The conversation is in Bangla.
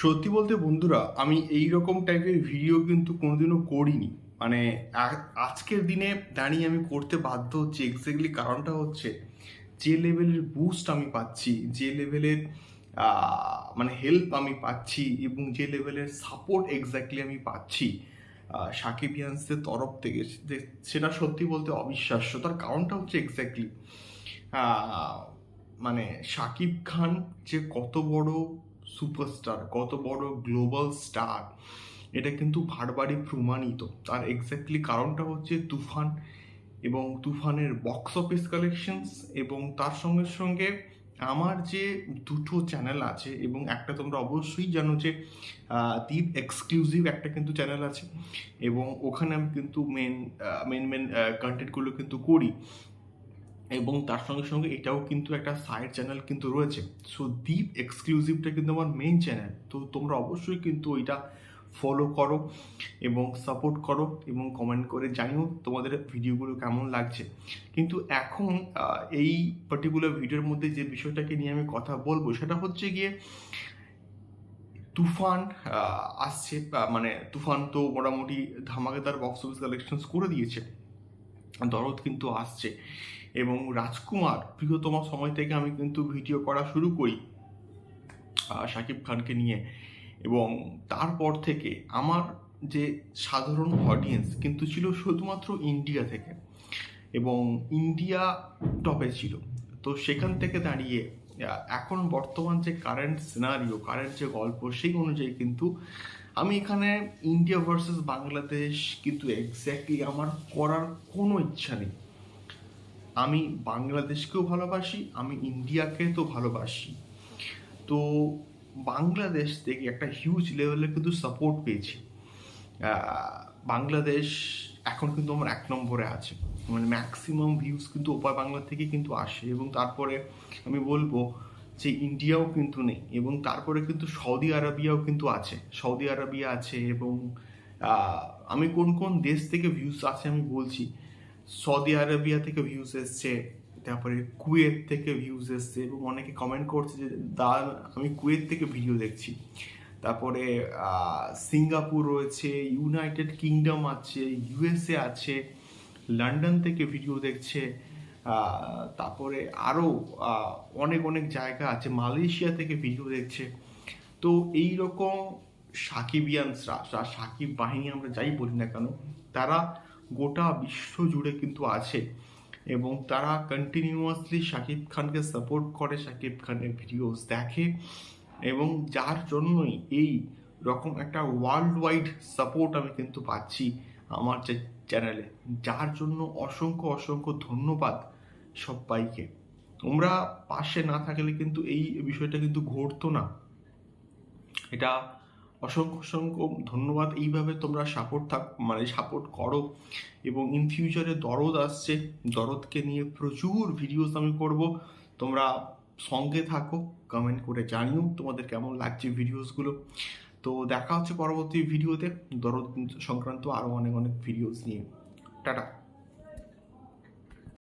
সত্যি বলতে বন্ধুরা, আমি এই রকম টাইপের ভিডিও কিন্তু কোনোদিনও করিনি। মানে আজকের দিনে দাঁড়িয়ে আমি করতে বাধ্য হচ্ছি এক্স্যাক্টলি কারণটা হচ্ছে, যে লেভেলের বুস্ট আমি পাচ্ছি, যে লেভেলের মানে হেল্প আমি পাচ্ছি এবং যে লেভেলের সাপোর্ট এক্স্যাক্টলি আমি পাচ্ছি সাকিবিয়ান্সদের তরফ থেকে সেটা সত্যি বলতে অবিশ্বাস্য। তার কারণটা হচ্ছে এক্স্যাক্টলি মানে সাকিব খান যে কত বড় সুপারস্টার কত বড় গ্লোবাল স্টার এটা কিন্তু ভারবারই প্রমাণিত। তার এক্স্যাক্টলি কারণটা হচ্ছে তুফান এবং তুফানের বক্স অফিস কালেকশনস এবং তার সঙ্গে সঙ্গে আমার যে দুটো চ্যানেল আছে এবং একটা তোমরা অবশ্যই জানো যে দ্বীপ এক্সক্লুসিভ একটা কিন্তু চ্যানেল আছে এবং ওখানে আমি কিন্তু মেন মেন মেন কন্টেন্টগুলো কিন্তু করি। এবং তার সঙ্গে সঙ্গে এটাও কিন্তু একটা সাইড চ্যানেল কিন্তু রয়েছে। সো দ্বীপ এক্সক্লুসিভটা কিন্তু আমার মেন চ্যানেল তো তোমরা অবশ্যই কিন্তু ওইটা ফলো করো এবং সাপোর্ট করো এবং কমেন্ট করে জানিও তোমাদের ভিডিওগুলো কেমন লাগছে। কিন্তু এখন এই পার্টিকুলার ভিডিওর মধ্যে যে বিষয়টাকে নিয়ে আমি কথা বলব, সেটা হচ্ছে গিয়ে তুফান আসছে মানে তুফান তো মোটামুটি ধামাকেদার বক্স অফিস কালেকশনস করে দিয়েছে। দরদ কিন্তু আসছে। এবং রাজকুমার, প্রিয়তম সময় থেকে আমি কিন্তু ভিডিও করা শুরু করি শাকিব খানকে নিয়ে। এবং তারপর থেকে আমার যে সাধারণ অডিয়েন্স কিন্তু ছিল শুধুমাত্র ইন্ডিয়া থেকে। এবং ইন্ডিয়া টপে ছিল। তো সেখান থেকে দাঁড়িয়ে এখন বর্তমান যে কারেন্ট সিনারিও কারেন্ট যে গল্প, সেই অনুযায়ী কিন্তু আমি এখানে ইন্ডিয়া ভার্সেস বাংলাদেশ, কিন্তু এক্স্যাক্টলি আমার করার কোনো ইচ্ছা নেই। আমি বাংলাদেশকেও ভালোবাসি, আমি ইন্ডিয়াকে তো ভালোবাসি। তো বাংলাদেশ থেকে একটা হিউজ লেভেলে কিন্তু সাপোর্ট পেয়েছি। বাংলাদেশ এখন কিন্তু আমার এক নম্বরে আছে। মানে ম্যাক্সিমাম ভিউজ কিন্তু ওপার বাংলা থেকে কিন্তু আসে এবং তারপরে আমি বলব যে ইন্ডিয়াও কিন্তু নেই এবং তারপরে কিন্তু সৌদি আরবিয়াও কিন্তু আছে। সৌদি আরবিয়া আছে এবং আমি কোন কোন দেশ থেকে ভিউজ আছে আমি বলছি। সৌদি আরবিয়া থেকে ভিউজ এসছে, তারপরে কুয়েত থেকে ভিউজ এসছে এবং অনেকে কমেন্ট করছে যে, দা, আমি কুয়েত থেকে ভিডিও দেখছি। তারপরে সিঙ্গাপুর রয়েছে ইউনাইটেড কিংডম আছে ইউএসএ আছে লন্ডন থেকে ভিডিও দেখছে। তারপরে আরও অনেক অনেক জায়গা আছে। মালয়েশিয়া থেকে ভিডিও দেখছে। তো এই রকম সাকিবিয়ানসরা সাকিব বাহিনী আমরা যাই বলি না কেন, তারা গোটা বিশ্ব জুড়ে কিন্তু আছে এবং তারা কন্টিনিউয়াসলি শাকিব খানকে সাপোর্ট করে শাকিব খানের ভিডিওস দেখে এবং যার জন্যই এই রকম একটা ওয়ার্ল্ড ওয়াইড সাপোর্ট আমি কিন্তু পাচ্ছি আমার চ্যানেলে যার জন্য অসংখ্য অসংখ্য ধন্যবাদ সবাইকে তোমরা পাশে না থাকলে কিন্তু এই বিষয়টা কিন্তু ঘটতো না। এটা অসংখ্য অসংখ্য ধন্যবাদ। এইভাবে তোমরা সাপোর্ট থাক মানে সাপোর্ট করো এবং ইন ফিউচারে দরদ আসছে, দরদকে নিয়ে প্রচুর ভিডিওস আমি করব। তোমরা সঙ্গে থাকো কমেন্ট করে জানিও তোমাদের কেমন লাগছে ভিডিওসগুলো তো দেখা হচ্ছে পরবর্তী ভিডিওতে দরদ সংক্রান্ত আরও অনেক অনেক ভিডিওস নিয়ে। টাটা।